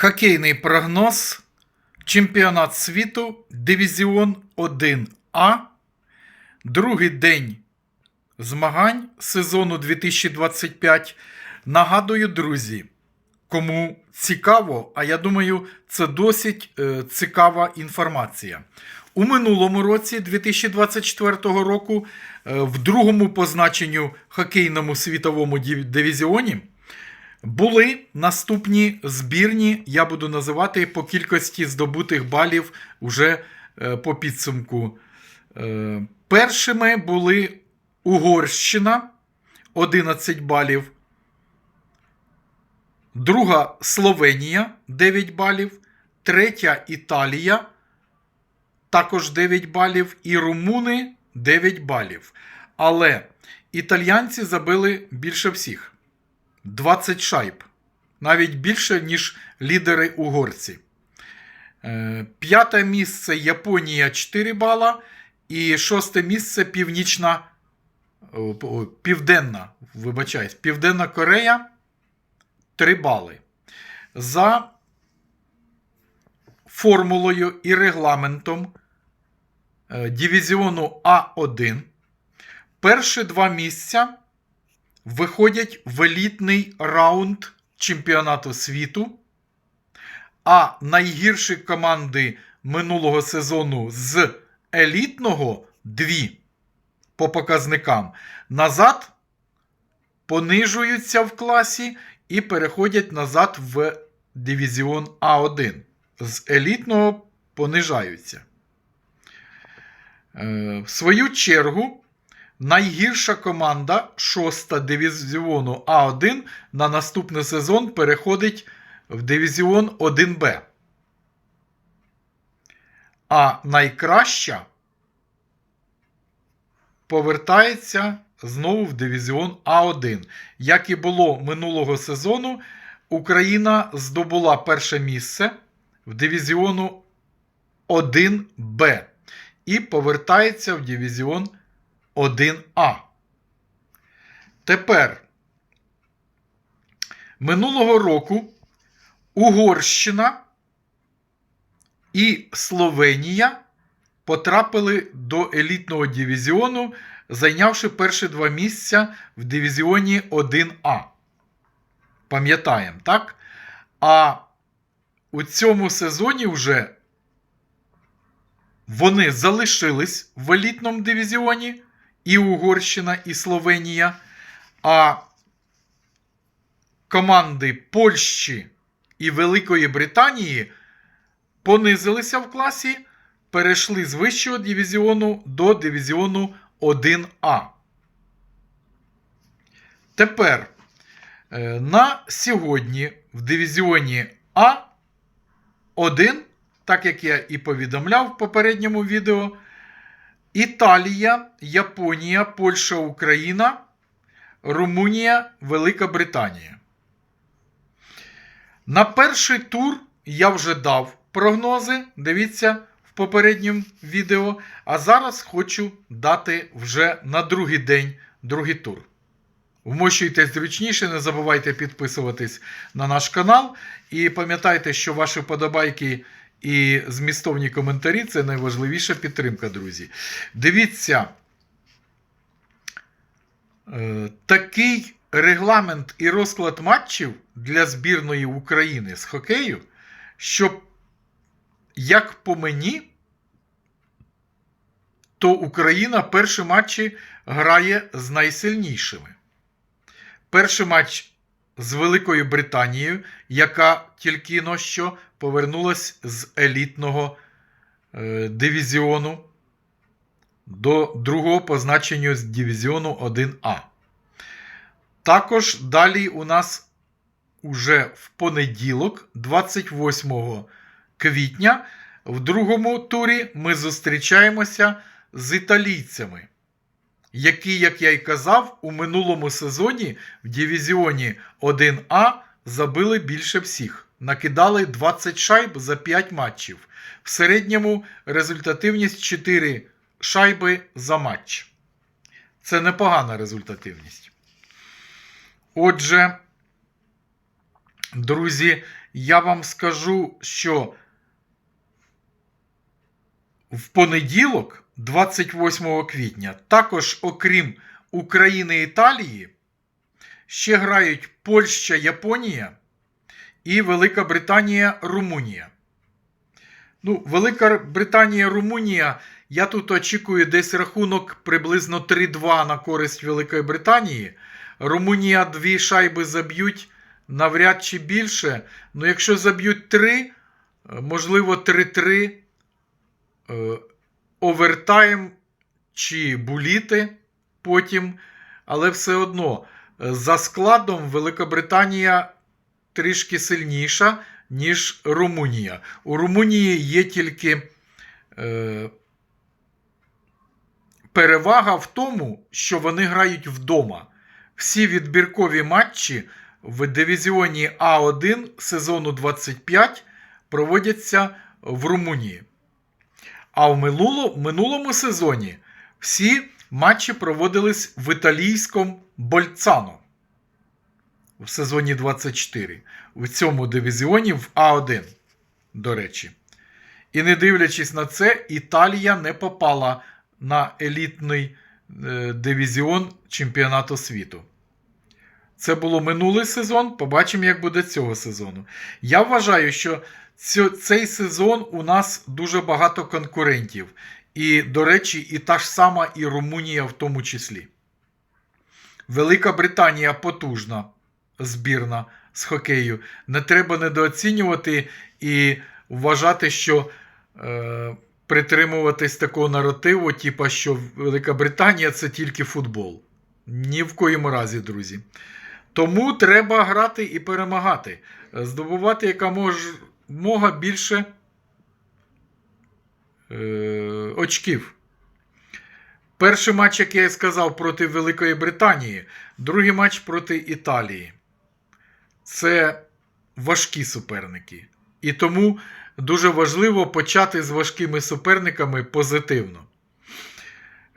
Хокейний прогноз. Чемпіонат світу. Дивізіон 1А. Другий день змагань сезону 2025. Нагадую, друзі, кому цікаво, а я думаю, це досить е, цікава інформація. У минулому році, 2024 року, е, в другому позначенню хокейному світовому дивізіоні були наступні збірні, я буду називати по кількості здобутих балів уже е, по підсумку. Е, Першими були Угорщина 11 балів. Друга Словенія 9 балів. Третя Італія також 9 балів. І румуни 9 балів. Але італіянці забили більше всіх. 20 шайб. Навіть більше, ніж лідери угорці. Е, П'яте місце Японія 4 бала. І шосте місце Північна. Південна, вибачаюсь, Південна Корея 3 бали. За формулою і регламентом е, дивізіону А1 перші два місця виходять в елітний раунд чемпіонату світу. А найгірші команди минулого сезону з елітного дві по показникам назад понижуються в класі і переходять назад в дивізіон А1. З елітного понижаються. Е, В свою чергу, найгірша команда шоста дивізіону А1 на наступний сезон переходить в дивізіон 1Б. А найкраща повертається знову в дивізіон А1. Як і було минулого сезону, Україна здобула перше місце в дивізіону 1Б і повертається в дивізіон 1А. Тепер минулого року Угорщина і Словенія потрапили до елітного дивізіону, зайнявши перші два місця в дивізіоні 1А. Пам'ятаємо, так? А у цьому сезоні вже вони залишились в елітному дивізіоні і Угорщина, і Словенія. А команди Польщі і Великої Британії понизилися в класі, перейшли з вищого дивізіону до дивізіону 1А. Тепер е, на сьогодні в дивізіоні А1, так як я і повідомляв в попередньому відео, Італія, Японія, Польща, Україна, Румунія, Велика Британія. На перший тур я вже дав прогнози. Дивіться в попередньому відео. А зараз хочу дати вже на другий день другий тур. Вмощуйтесь зручніше, не забувайте підписуватись на наш канал. І пам'ятайте, що ваші вподобайки і змістовні коментарі це найважливіша підтримка, друзі. Дивіться, е, такий регламент і розклад матчів для збірної України з хокею, що, як по мені, то Україна перші матчі грає з найсильнішими. Перший матч з Великою Британією, яка тільки но що повернулась з елітного е, дивізіону до другого позначення з дивізіону 1А. Також далі у нас уже в понеділок, 28 квітня, в другому турі ми зустрічаємося з італійцями, які, як я й казав, у минулому сезоні в дивізіоні 1А забили більше всіх. Накидали 20 шайб за 5 матчів. В середньому результативність 4 шайби за матч. Це непогана результативність. Отже, Друзі, я вам скажу, що в понеділок, 28 квітня, також, окрім України і Італії, ще грають Польща, Японія і Велика Британія, Румунія. Ну, Велика Британія, Румунія. Я тут очікую десь рахунок приблизно 3-2 на користь Великої Британії. Румунія дві шайби заб'ють навряд чи більше. Ну, якщо заб'ють 3, можливо, 3-3, е, овертайм чи буліти потім. Але все одно, за складом Великобританія трішки сильніша, ніж Румунія. У Румунії є тільки е, перевага в тому, що вони грають вдома. Всі відбіркові матчі в дивізіоні А1 сезону 25 проводяться в Румунії. А в минуло, минулому сезоні всі матчі проводились в італійському Больцано в сезоні 24. В цьому дивізіоні в А1, до речі. І не дивлячись на це, Італія не попала на елітний е, дивізіон чемпіонату світу. Це було минулий сезон. Побачимо, як буде цього сезону. Я вважаю, що цей сезон у нас дуже багато конкурентів. І, до речі, і та ж сама і Румунія в тому числі. Велика Британія потужна збірна з хокею. Не треба недооцінювати і вважати, що е, притримуватись такого наративу, типа, що Велика Британія це тільки футбол. Ні в коїм разі, друзі. Тому треба грати і перемагати, здобувати яка мож, мога більше е, очків. Перший матч, як я і сказав, проти Великої Британії, другий матч проти Італії. Це важкі суперники. І тому дуже важливо почати з важкими суперниками позитивно.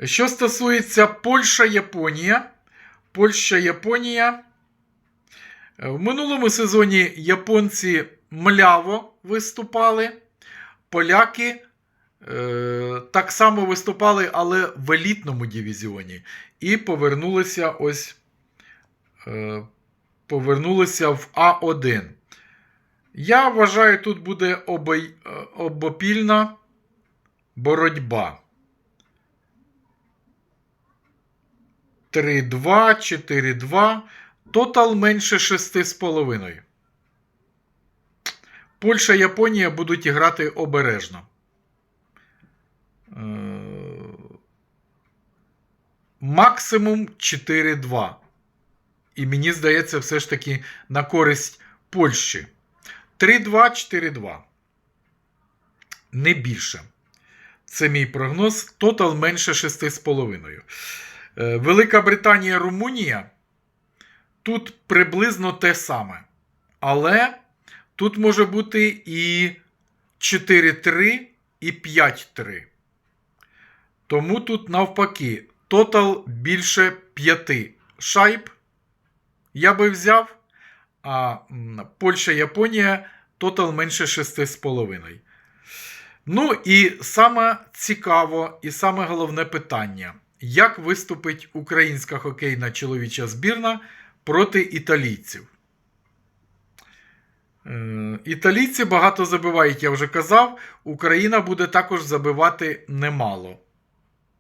Що стосується Польща-Японія, Польща-Японія. В минулому сезоні японці мляво виступали, поляки е, так само виступали, але в елітному дивізіоні. І повернулися ось е, повернулися в А1. Я вважаю, тут буде е, обопільна боротьба. 3-2, 4-2. Тотал менше 6,5. Польща Японія будуть грати обережно. Е, Максимум 4-2. І мені здається, все ж таки на користь Польщі. 3-2, 4-2. Не більше. Це мій прогноз. Тотал менше 6,5. Е, Велика Британія, Румунія. Тут приблизно те саме. Але тут може бути і 4-3, і 5-3. Тому тут навпаки, тотал більше 5 шайб я би взяв. А Польща, Японія тотал менше 6,5. Ну і саме цікаво, і саме головне питання: як виступить українська хокейна чоловіча збірна проти італійців? Е, Італійці багато забивають, я вже казав. Україна буде також забивати немало.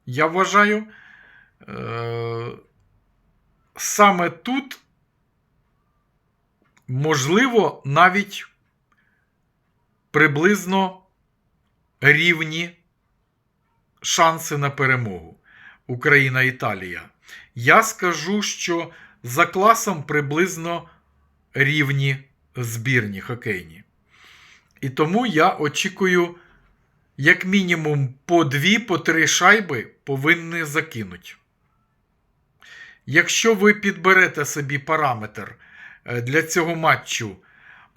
Я вважаю, е, саме тут можливо навіть приблизно рівні шанси на перемогу Україна-Італія. Я скажу, що за класом приблизно рівні збірні хокейні. І тому я очікую, як мінімум, по дві, по три шайби повинні закинуть. Якщо ви підберете собі параметр для цього матчу,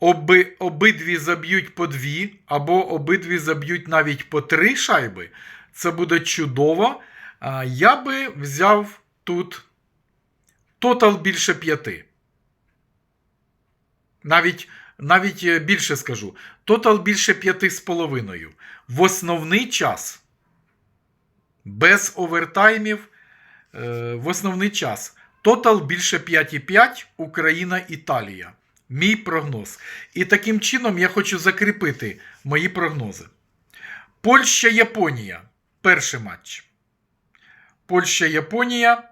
оби, обидві заб'ють по дві, або обидві заб'ють навіть по три шайби, це буде чудово. Я би взяв тут тотал більше п'яти. Навіть, навіть е, більше скажу. Тотал більше 5,5. В основний час. Без овертаймів. е, В основний час. Тотал більше 5,5. Україна, Італія. Мій прогноз. І таким чином я хочу закріпити мої прогнози. Польща, Японія. Перший матч. Польща, Японія.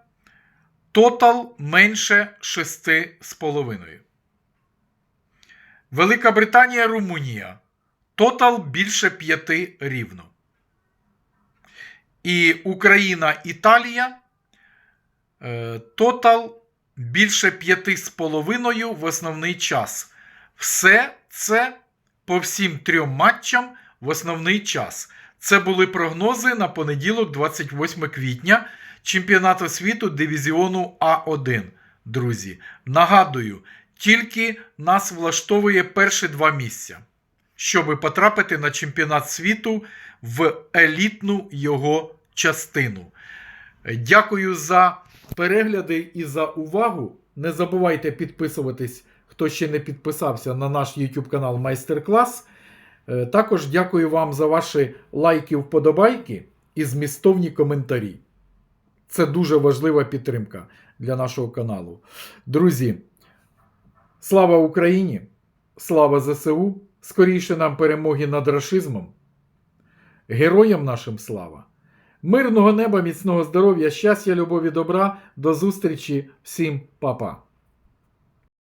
Тотал менше 6,5. Велика Британія, Румунія. Тотал більше 5 рівно. І Україна, Італія. Е, Тотал більше 5,5 в основний час. Все це по всім трьом матчам в основний час. Це були прогнози на понеділок, 28 квітня, чемпіонату світу дивізіону А1. Друзі, нагадую, тільки нас влаштовує перші два місця, щоб потрапити на чемпіонат світу в елітну його частину. Дякую за перегляди і за увагу. Не забувайте підписуватись, хто ще не підписався на наш YouTube канал Майстер-клас. Е, Також дякую вам за ваші лайки, вподобайки і змістовні коментарі. Це дуже важлива підтримка для нашого каналу. Друзі, слава Україні! Слава ЗСУ! Скоріше нам перемоги над рашизмом. Героям нашим слава! Мирного неба, міцного здоров'я, щастя, любові, добра. До зустрічі всім, па-па!